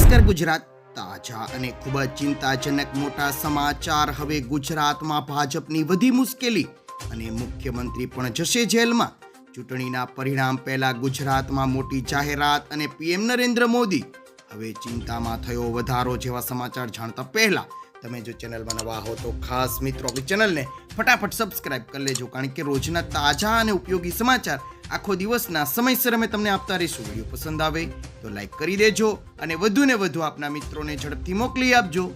નમસ્કાર ગુજરાત તાજા અને ખૂબ જ ચિંતાજનક મોટા સમાચાર. હવે ગુજરાતમાં ભાજપની વધી મુશ્કેલી અને મુખ્યમંત્રી પણ જશે જેલમાં. ચૂંટણીના પરિણામ પહેલા ગુજરાતમાં મોટી જાહેરાત અને પીએમ નરેન્દ્ર મોદી. હવે ચિંતામાં થયો વધારો જેવા સમાચાર જાણતા પહેલા તમે જો ચેનલમાં નવા હો તો ખાસ મિત્રો ચેનલને ફટાફટ સબસ્ક્રાઇબ કરી લેજો, કારણ કે રોજના તાજા અને ઉપયોગી સમાચાર આખો દિવસના સમયસર અમે તમને આપતા રહીશું. વીડિયો પસંદ આવે તો લાઈક કરી દેજો અને વધુ ને વધુ આપના મિત્રોને ઝડપથી મોકલી આપજો.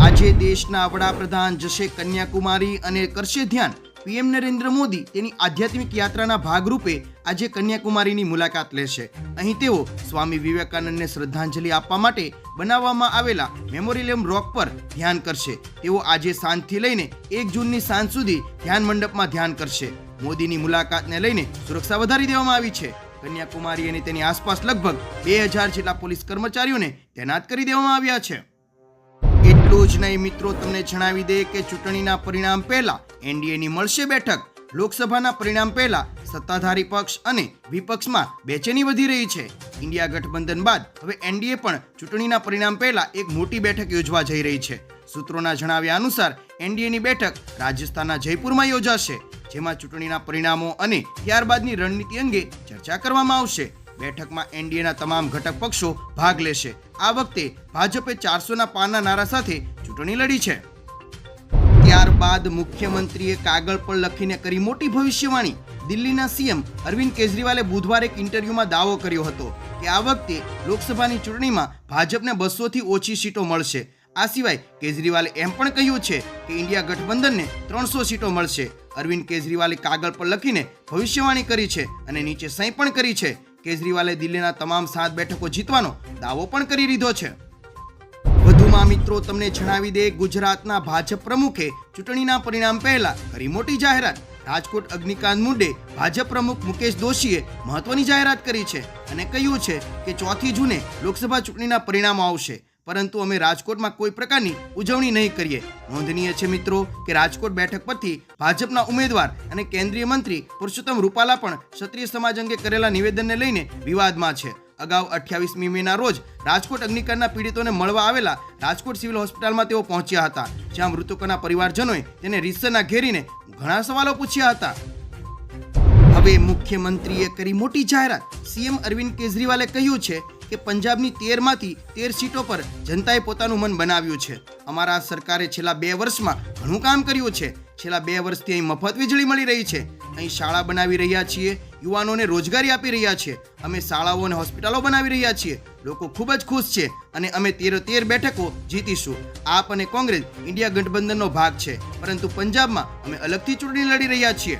આજે દેશના વડાપ્રધાન જશે કન્યાકુમારી અને કરશે ધ્યાન. પીએમ નરેન્દ્ર મોદી તેની આધ્યાત્મિક યાત્રાના ભાગરૂપે આજે કન્યાકુમારીની મુલાકાત લેશે. અહીં તેઓ સ્વામી વિવેકાનંદને શ્રદ્ધાંજલિ આપવા માટે બનાવવામાં આવેલા મેમોરિયમ રોક પર ધ્યાન કરશે. તેઓ આજે સાંજથી લઈને એક જૂનની સાંજ સુધી ધ્યાન મંડપમાં ધ્યાન કરશે. મોદીની મુલાકાતને લઈને સુરક્ષા વધારી દેવામાં આવી છે. કન્યાકુમારી અને તેની આસપાસ લગભગ બે હજાર જેટલા પોલીસ કર્મચારીઓને તૈનાત કરી દેવામાં આવ્યા છે. એટલું જ નહીં મિત્રો, તમને જણાવી દે કે ચૂંટણીના પરિણામ પહેલા એનડીએની મળશે બેઠક. લોકસભાના પરિણામ પહેલા સત્તાધારી પક્ષ અને વિપક્ષમાં બેચેની વધી રહી છે. ઇન્ડિયા ગઠબંધન બાદ હવે એનડીએ પણ ચૂંટણીના પરિણામ પહેલા એક મોટી બેઠક યોજવા જઈ રહી છે. સૂત્રોના જણાવ્યા અનુસાર એનડીએની બેઠક રાજસ્થાનના જયપુરમાં યોજાશે, જેમાં ચૂંટણીના પરિણામો અને ત્યારબાદની રણનીતિ અંગે ચર્ચા કરવામાં આવશે. બેઠકમાં એનડીએના તમામ ઘટક પક્ષો ભાગ લેશે. આ વખતે ભાજપે ચારસોના પાના નારા સાથે ચૂંટણી લડી છે. ત્યારબાદ મુખ્યમંત્રીએ કાગળ પર લખીને કરી મોટી ભવિષ્યવાણી. દિલ્હીના સીએમ અરવિંદ કેજરીવાલે બુધવારે એક ઇન્ટરવ્યુમાં દાવો કર્યો હતો કે આ વખતે લોકસભાની ચૂંટણીમાં ભાજપને બસોથી ઓછી સીટો મળશે. આ સિવાય કેજરીવાલે એમ પણ કહ્યું છે કે ઇન્ડિયા ગઠબંધનને ત્રણસો સીટો મળશે. અરવિંદ કેજરીવાલે કાગળ પર લખીને ભવિષ્યવાણી કરી છે અને નીચે સહી પણ કરી છે. કેજરીવાલે દિલ્હીના તમામ સાત બેઠકો જીતવાનો દાવો પણ કરી દીધો છે. વધુમાં મિત્રો, તમને જણાવી દે ગુજરાતના ભાજપ પ્રમુખે ચૂંટણીના પરિણામ પહેલા કરી મોટી જાહેરાત. રાજકોટ અગ્નિકાંડ મુદ્દે ભાજપ પ્રમુખ મુકેશ દોશીએ મહત્વની જાહેરાત કરી છે અને કહ્યું છે કે ચોથી જૂને લોકસભા ચૂંટણીના પરિણામો આવશે. પરંતુ અમે રાજકોટમાં કોઈ પ્રકારની ઉજવણી નહીં કરીએ. નોંધનીય છે મિત્રો કે રાજકોટ બેઠક પરથી ભાજપના ઉમેદવાર અને કેન્દ્રીય મંત્રી પુરુષોત્તમ રૂપાલા પણ ક્ષત્રિય સમાજ અંગે કરેલા નિવેદનને લઈને વિવાદમાં છે. અગાઉ અઠ્યાવીસમી મેના રોજ રાજકોટ અગ્નિકાંડના પીડિતોને મળવા આવેલા રાજકોટ સિવિલ હોસ્પિટલમાં તેઓ પહોંચ્યા હતા, જ્યાં મૃતકોના પરિવારજનોએ તેને રીતસરના ઘેરીને ઘણા સવાલો પૂછ્યા હતા. હવે મુખ્યમંત્રીએ કરી મોટી જાહેરાત. સીએમ અરવિંદ કેજરીવાલે કહ્યું છે કે પંજાબની તેરમાંથી તેર સીટો પર જનતાએ પોતાનું મન બનાવ્યું છે. અમારા સરકારે છેલ્લા બે વર્ષમાં ઘણું કામ કર્યું છે. છેલ્લા બે વર્ષથી અહીં મફત વીજળી મળી રહી છે. અહીં શાળા બનાવી રહ્યા છીએ, યુવાનોને રોજગારી આપી રહ્યા છીએ અમે શાળાઓ અને હોસ્પિટલો બનાવી રહ્યા છીએ. લોકો ખૂબ જ ખુશ છે અને અમે તેર તેર બેઠકો જીતીશું. આપ અને કોંગ્રેસ ઇન્ડિયા ગઠબંધનનો ભાગ છે. પરંતુ પંજાબમાં અમે અલગથી ચૂંટણી લડી રહ્યા છીએ.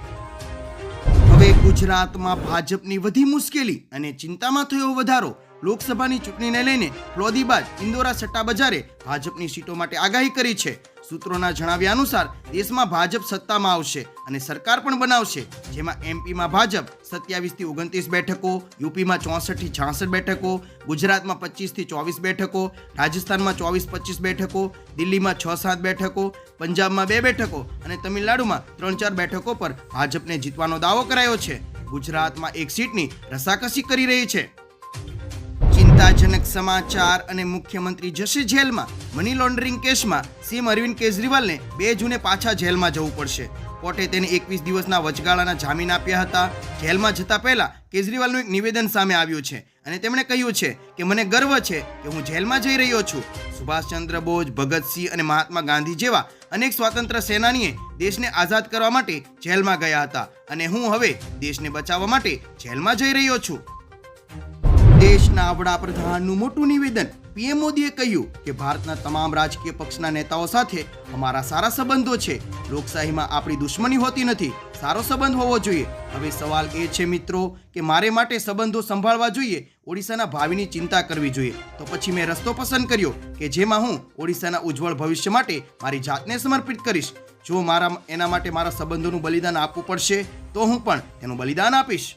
હવે ગુજરાતમાં ભાજપની વધી મુશ્કેલી અને ચિંતામાં થયો વધારો. લોકસભાની ચૂંટણીને લઈને ફ્લોદી બાદ ઇન્દોરા સટ્ટા બજારે ભાજપની સીટો માટે આગાહી કરી છે. સૂત્રોના જણાવ્યા અનુસાર, દેશમાં ભાજપ સત્તામાં આવશે અને સરકાર પણ બનાવશે, જેમાં એમપીમાં ભાજપ, સત્યાવીસથી ઓગણત્રીસ બેઠકો, યુપીમાં ચોસઠથી છાસઠ બેઠકો, ગુજરાતમાં પચીસથી ચોવીસ બેઠકો, રાજસ્થાનમાં ચોવીસ પચીસ બેઠકો, દિલ્હીમાં છ સાત બેઠકો, પંજાબમાં બે બેઠકો અને તમિલનાડુમાં ત્રણ ચાર બેઠકો પર ભાજપને જીતવાનો દાવો કરાયો છે. ગુજરાતમાં એક સીટની રસાકસી કરી રહી છે. ચિંતાજનક સમાચાર અને મુખ્યમંત્રી જશે જેલમાં. મની લોન્ડરિંગ કેસમાં સીએમ અરવિંદ કેજરીવાલને બે જૂને પાછા જેલમાં જવું પડશે. કોર્ટે તેને એકવીસ દિવસના વચગાળાના જામીન આપ્યા હતા. જેલમાં જતા પહેલા કેજરીવાલનું એક નિવેદન સામે આવ્યું છે અને તેમણે કહ્યું છે કે મને ગર્વ છે કે હું જેલમાં જઈ રહ્યો છું. સુભાષચંદ્ર બોઝ ભગતસિંહ અને મહાત્મા ગાંધી જેવા અનેક સ્વાતંત્ર્ય સેનાનીએ દેશને આઝાદ કરવા માટે જેલમાં ગયા હતા અને હું હવે દેશને બચાવવા માટે જેલમાં જઈ રહ્યો છું. દેશના વડાપ્રધાનનું મોટું નિવેદન. પીએમ મોદીએ કહ્યું કે, ભારતના તમામ રાજકીય પક્ષના નેતાઓ સાથે અમારા સારા સંબંધો છે. લોકશાહીમાં આપણી દુશ્મની હોતી નથી. સારો સંબંધ હોવો જોઈએ. હવે સવાલ એ છે મિત્રો કે, મારે માટે સંબંધો સંભાળવા જોઈએ? ઓડિશાના ભાવિની ચિંતા કરવી જોઈએ. તો પછી મેં રસ્તો પસંદ કર્યો કે, જેમાં હું ઓડિશાના ઉજ્જવળ ભવિષ્ય માટે મારી જાતને સમર્પિત કરીશ. જો મારા, એના માટે મારા સંબંધોનું બલિદાન આપવું પડશે, તો હું પણ એનું બલિદાન આપીશ.